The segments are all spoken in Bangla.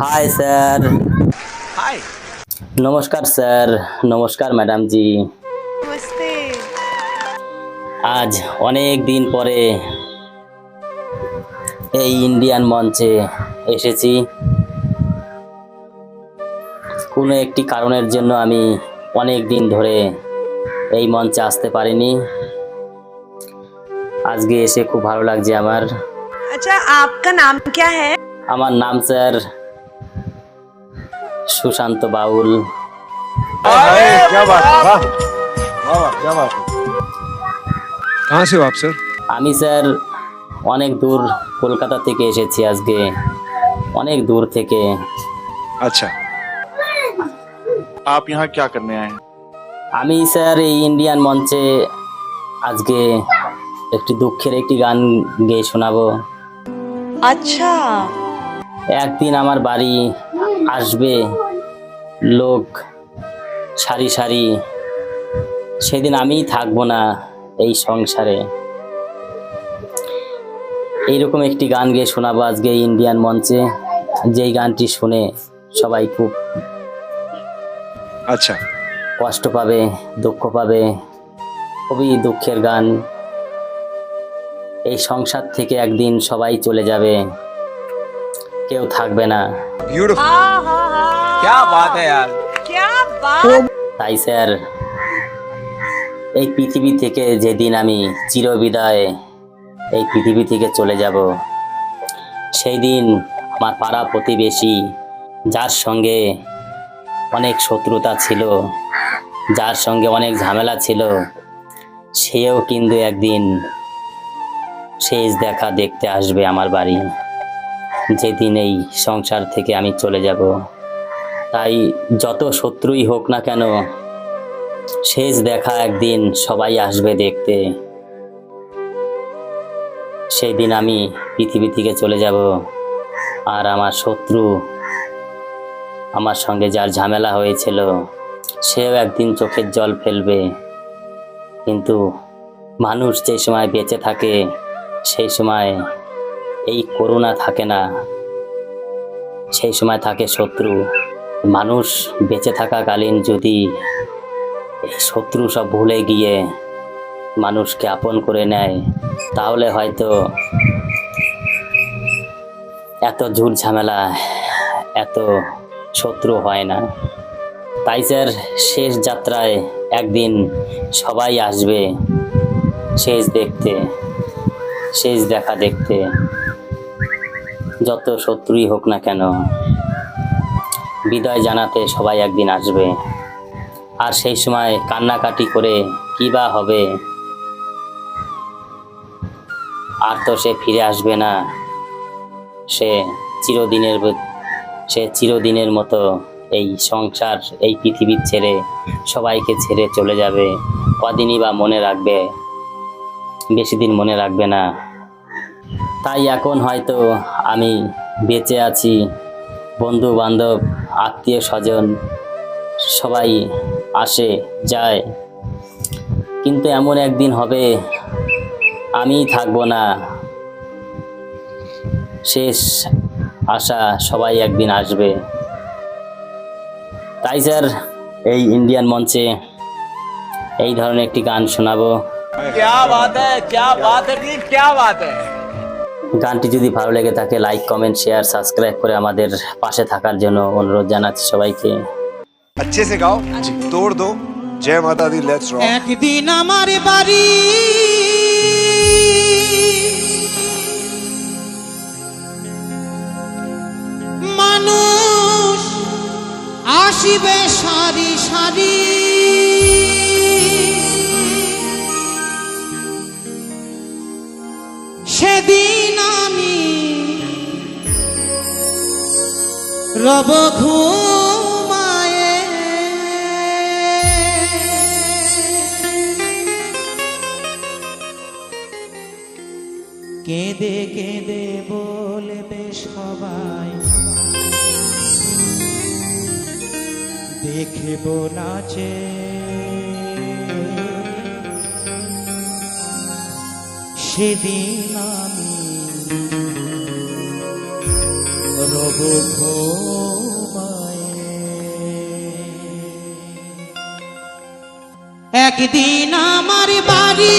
হাই স্যার हाय নমস্কার স্যার নমস্কার ম্যাডাম জি नमस्ते আজ অনেক দিন পরে এই ইন্ডিয়ান মঞ্চে এসেছি কোনো একটি কারণের জন্য আমি অনেক দিন ধরে এই মঞ্চে আসতে পারিনি আজকে এসে খুব ভালো লাগছে আমার अच्छा आपका नाम क्या है আমার নাম স্যার সুশান্ত বাউল। আমি স্যার অনেক দূর কলকাতা থেকে এসেছি আজকে। অনেক দূর থেকে। আচ্ছা আপ ইহা করনে আয়ে আমি স্যার এই ইন্ডিয়ান মঞ্চে আজকে একটি দুঃখের একটি গান গেয়ে শোনাবো। আচ্ছা। একদিন আমার বাড়ি আসবে লোক সারি সারি। সেদিন আমি থাকব না এই সংসারে। এইরকম একটি গান গেয়ে শোনাবো আজকে ইন্ডিয়ান মঞ্চে। যেই গানটি শুনে সবাই খুব আচ্ছা। কষ্ট পাবে দুঃখ পাবে। খুবই দুঃখের গান। এই সংসার থেকে একদিন সবাই চলে যাবে। কেউ থাকবে না। তাই স্যার এই পৃথিবী থেকে যেদিন আমি চিরবিদায় এই পৃথিবী থেকে চলে যাব সেই দিন আমার পাড়া প্রতিবেশী যার সঙ্গে অনেক শত্রুতা ছিল যার সঙ্গে অনেক ঝামেলা ছিল সেও কিন্তু একদিন শেষ দেখা দেখতে আসবে আমার বাড়ি। যেদিন এই সংসার থেকে আমি চলে যাব, তাই যত শত্রুই হোক না কেন, শেষ দেখা একদিন সবাই আসবে দেখতে। সেই দিন আমি পৃথিবী থেকে চলে যাব, আর আমার শত্রু আমার সঙ্গে যার ঝামেলা হয়েছিল, সেও একদিন চোখের জল ফেলবে। কিন্তু মানুষ যে সময় বেঁচে থাকে, সেই সময় এই করুণা থাকে না। সেই সময় থাকে শত্রু। মানুষ বেঁচে থাকাকালীন যদি শত্রু সব ভুলে গিয়ে মানুষকে আপন করে নেয়, তাহলে হয়তো এত ঝুট ঝামেলা, এত শত্রু হয় না। তাই স্যার, শেষ যাত্রায় একদিন সবাই আসবে। শেষ দেখতে, শেষ দেখা দেখতে। যত শত্রুই হোক না কেন, বিদায় জানাতে সবাই একদিন আসবে। আর সেই সময় কান্নাকাটি করে কী বা হবে, আর তো সে ফিরে আসবে না। সে চিরদিনের সে চিরদিনের মতো এই সংসার, এই পৃথিবীর ছেড়ে সবাইকে ছেড়ে চলে যাবে। কদিনই বা মনে রাখবে, বেশি দিন মনে রাখবে না। তাই এখন হয়তো আমি বেঁচে আছি বন্ধু বান্ধব আত্মীয় স্বজন সবাই আসে যায় কিন্তু এমন একদিন হবে আমি থাকবো না শেষ আশা সবাই একদিন আসবে তাই স্যার এই ইন্ডিয়ান মঞ্চে এই ধরনের একটি গান শোনাবো क्या बात है क्या बात है टीम क्या बात है গানটি যদি ভালো লেগে থাকে লাইক কমেন্ট শেয়ার সাবস্ক্রাইব করে আমাদের পাশে থাকার জন্য অনুরোধ জানাচ্ছি সবাইকে अच्छे से गाओ तोड़ दो जय माता दी लेट्स रॉक একদিন আমার বাড়ি মানুষ আসিবে সারি সারি সেদিন রব ঘুমায়ে। কেঁদে কেঁদে বলবে সবাই দেখব নাচে সেদিন আমি রব একদিন আমার বাড়ি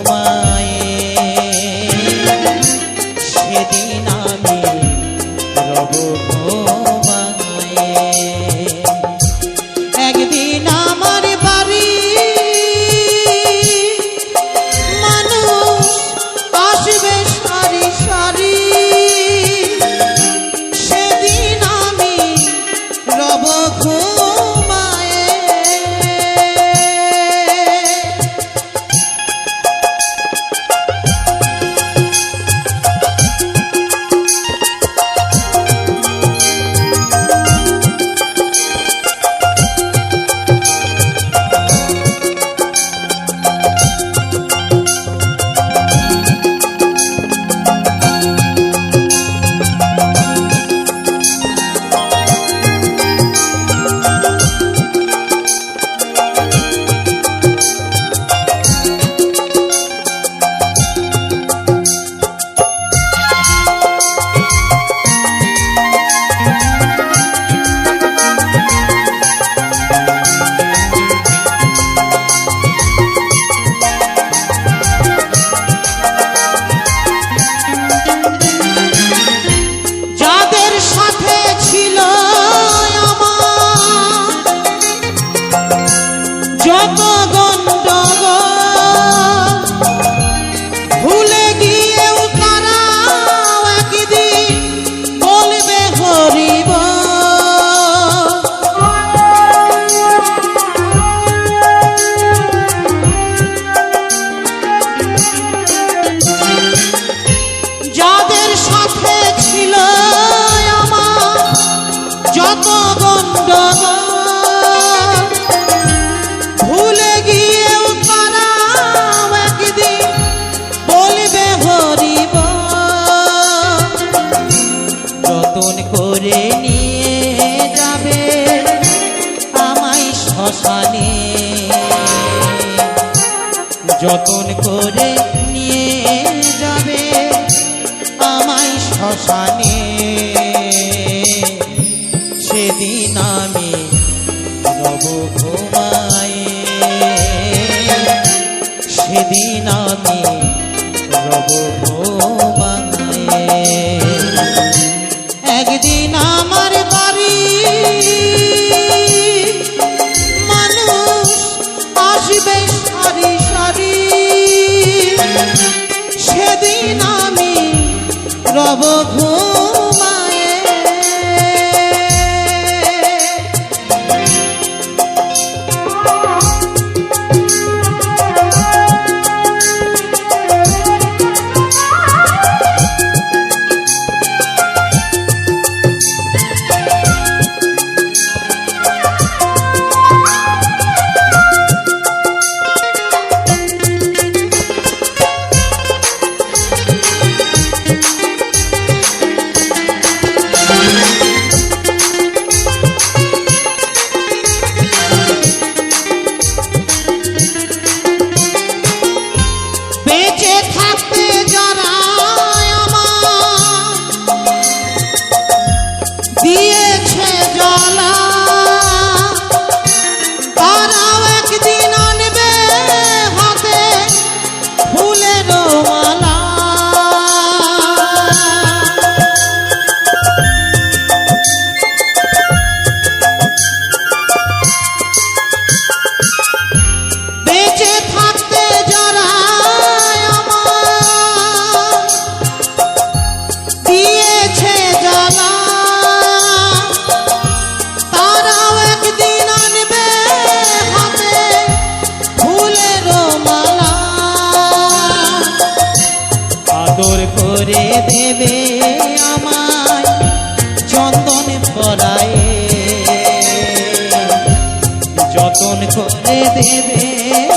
ঘুমায়ে রব সেদিন আমি রব একদিন আমার বাড়ি মানুষ আসবে সারি সারি। সেদিন আমি রব ঘুমায়ে করে দেবে আমায় চন্দন পরায় যতন করে দেবে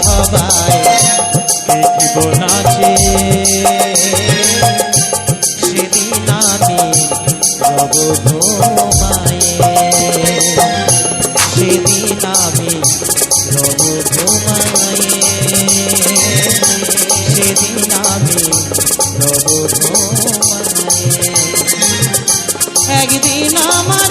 সবাই দেখিব নাচে সেদিন আমি রব ঘুমায়ে সেদিন আমি রব ঘুমায়ে সেদিন আমি একদিন আমার